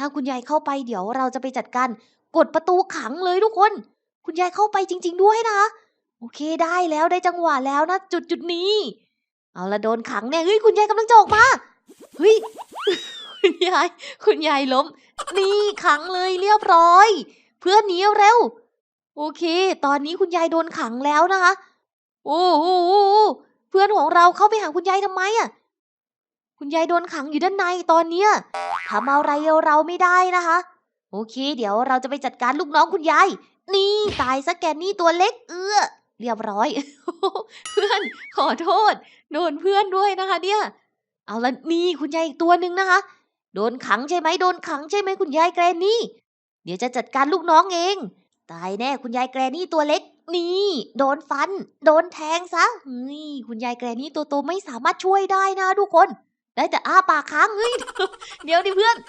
ถ้าคุณยายเข้าไปเดี๋ยวเราจะไปจัดการกดประตูขังเลยทุกคน คุณยายเข้าไปจริง ๆ ด้วยนะ โอเคได้แล้วได้จังหวะแล้วนะ จุดจุดนี้ เอาละโดนขังเนี่ยเฮ้ยคุณยายกำลังจะออกมาเฮ้ยคุณยาย คุณยายล้ม นี่ขังเลยเรียบร้อย เพื่อนหนีเร็ว โอเค ตอนนี้คุณยายโดนขังแล้วนะคะ โอ้โหเพื่อนของเราเข้าไปหาคุณยายทำไมอะ คุณยายโดนขังอยู่ด้านในตอนเนี้ยทำอะไรเราไม่ได้นะคะ โอเค เดี๋ยวเราจะไปจัดการลูกน้องคุณยาย นี่ตายซะแกนี่ตัวเล็กเอื้อเรียบร้อย เพื่อนขอโทษ โดนเพื่อนด้วยนะคะ เนี่ย เอาละนี่คุณยายอีกตัวหนึ่งนะคะ โดนขังใช่ไหมโดนขังใช่ไหมคุณยายแกรนี่ เดี๋ยวจะจัดการลูกน้องเอง ตายแน่คุณยายแกรนี่ตัวเล็ก นี่ โดนฟัน โดนแทงซะนี่คุณยายแกรนี่ตัวโตไม่สามารถช่วยได้นะทุกคน ได้แต่อ้าปากค้างเฮ้ยเดี๋ยวดิเพื่อน